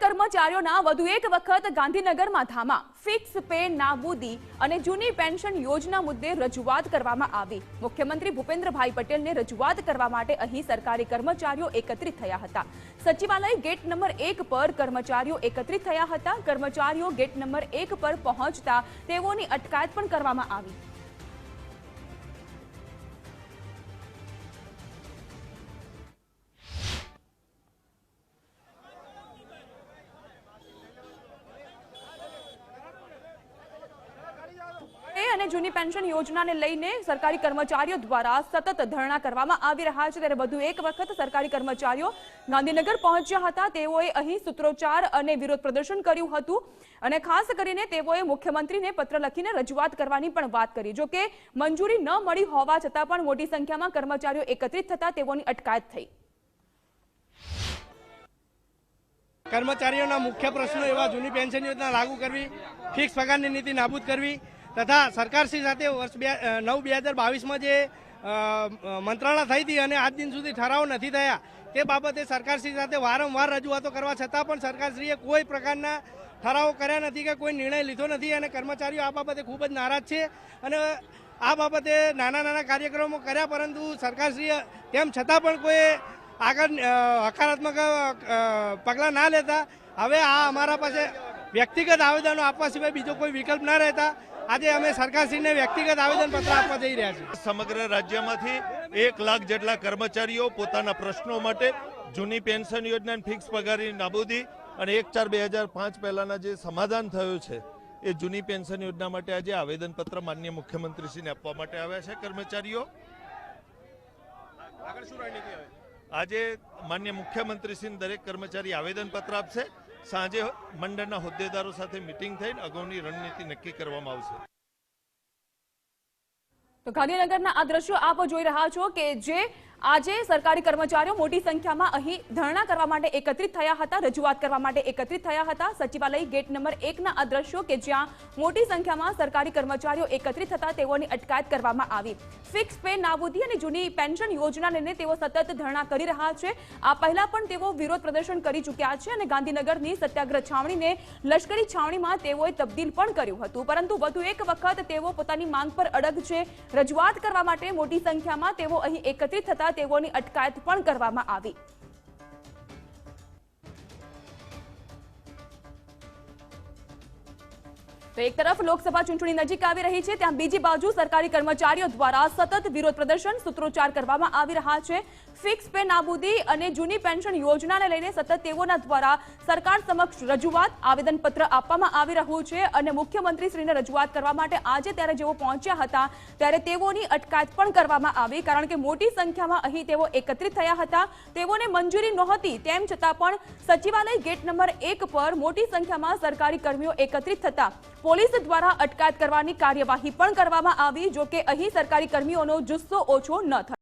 કર્મચારીઓના વધુ એક વખત ગાંધીનગરમાં ધામા. ફિક્સ પે નાબૂદી અને જૂની પેન્શન યોજના મુદ્દે રજૂઆત કરવામાં આવી. મુખ્યમંત્રી ભૂપેન્દ્રભાઈ પટેલને રજૂઆત કરવા માટે અહીં સરકારી કર્મચારીઓ એકત્રિત થયા હતા. સચિવાલય ગેટ નંબર એક પર કર્મચારીઓ એકત્રિત થયા હતા. કર્મચારીઓ ગેટ નંબર એક પર પહોંચતા તેઓની અટકાયત પણ કરવામાં આવી. જૂની પેન્શન યોજનાને લઈને સરકારી કર્મચારીઓ દ્વારા સતત ધરણા કરવામાં આવી રહ્યા છે. ત્યારે વધુ એક વખત સરકારી કર્મચારીઓ ગાંધીનગર પહોંચ્યા હતા. તેઓએ અહીં સૂત્રોચ્ચાર અને વિરોધ પ્રદર્શન કર્યું હતું અને ખાસ કરીને તેઓએ મુખ્યમંત્રીને પત્ર લખીને રજૂઆત કરવાની પણ વાત કરી. જોકે મંજૂરી ન મળી હોવા છતાં પણ મોટી સંખ્યામાં કર્મચારીઓ એકત્રિત થતા તેઓની અટકાયત થઈ. કર્મચારીઓના મુખ્ય પ્રશ્નો એવા જૂની પેન્શન યોજના લાગુ કરવી, ફિક્સ પગારની નીતિ નાબૂદ કરવી તથા સરકારશ્રી સાથે વર્ષ બે નવ બે હજાર બાવીસમાં જે મંત્રણા થઈ હતી અને આજ દિન સુધી ઠરાવ નથી થયા, તે બાબતે સરકારશ્રી સાથે વારંવાર રજૂઆતો કરવા છતાં પણ સરકારશ્રીએ કોઈ પ્રકારના ઠરાવો કર્યા નથી કે કોઈ નિર્ણય લીધો નથી અને કર્મચારીઓ આ બાબતે ખૂબ જ નારાજ છે અને આ બાબતે નાના નાના કાર્યક્રમો કર્યા પરંતુ સરકારશ્રીએ તેમ છતાં પણ કોઈ આગળ હકારાત્મક પગલાં ના લેતા. હવે આ અમારા પાસે વ્યક્તિગત આવેદનો આપવા સિવાય બીજો કોઈ વિકલ્પ ના રહેતા. આજે અમે સરકારશ્રીને વ્યક્તિગત આવેદનપત્ર આપવા જઈ રહ્યા છીએ. સમગ્ર રાજ્યમાંથી એક લાખ જેટલા કર્મચારીઓ પોતાના પ્રશ્નો માટે જૂની પેન્શન યોજના ફિક્સ પગારની નાબૂદી અને એક ચાર બે હજાર પાંચ પહેલાના જે સમાધાન થયું છે એ જૂની પેન્શન યોજના માટે આજે આવેદનપત્ર માન્ય મુખ્યમંત્રીશ્રીને આપવા માટે આવ્યા છે કર્મચારીઓ. આજે માન્ય મુખ્યમંત્રીશ્રીને દરેક કર્મચારી આવેદનપત્ર આપશે. સાંજે મંડળના હોદ્દેદારો સાથે મિટિંગ થઈને અગાઉની રણનીતિ નક્કી કરવામાં આવશે. તો ગાંધીનગરના આ દ્રશ્યો આપ જોઈ રહ્યા છો કે જે આજે સરકારી કર્મચારીઓ મોટી સંખ્યામાં અહીં ધરણા કરવા માટે એકત્રિત થયા હતા, રજૂઆત કરવા માટે એકત્રિત થયા હતા. સચિવાલય ગેટ નંબર એકના આ કે જ્યાં મોટી સંખ્યામાં સરકારી કર્મચારીઓ એકત્રિત થતા તેઓની અટકાયત કરવામાં આવી. ફિક્સ પે નાબૂદી અને જૂની પેન્શન યોજના લઈને તેઓ સતત ધરણા કરી રહ્યા છે. આ પહેલા પણ તેઓ વિરોધ પ્રદર્શન કરી ચૂક્યા છે અને ગાંધીનગરની સત્યાગ્રહ છાવણીને લશ્કરી છાવણીમાં તેઓએ તબદીલ પણ કર્યું હતું. પરંતુ વધુ એક વખત તેઓ પોતાની માંગ પર અડગ છે. રજૂઆત કરવા માટે મોટી સંખ્યામાં તેઓ અહીં એકત્રિત થતા તેઓની અટકાયત પણ કરવામાં આવી. તો એક તરફ લોકસભા ચૂંટણી નજીક આવી રહી છે, ત્યાં બીજી બાજુ સરકારી કર્મચારીઓ દ્વારા સતત વિરોધ પ્રદર્શન, સૂત્રોચ્ચાર કરવામાં આવી રહ્યા છે. ફિક્સ પે નાબૂદી અને જૂની પેન્શન યોજનાને લઈને સતત તેઓના દ્વારા સરકાર સમક્ષ રજૂઆત, આવેદનપત્ર આપવામાં આવી રહ્યું છે અને મુખ્યમંત્રીશ્રીને રજૂઆત કરવા માટે આજે ત્યારે જેઓ પહોંચ્યા હતા, ત્યારે તેઓની અટકાયત પણ કરવામાં આવી, કારણ કે મોટી સંખ્યામાં અહીં તેઓ એકત્રિત થયા હતા. તેઓને મંજૂરી નહોતી, તેમ છતાં પણ સચિવાલય ગેટ નંબર એક પર મોટી સંખ્યામાં સરકારી કર્મીઓ એકત્રિત થતા પોલીસ દ્વારા અટકાયત કરવાની કાર્યવાહી પણ કરવામાં આવી, જો કે અહીં સરકારી કર્મીઓનો જુસ્સો ઓછો ન થયો.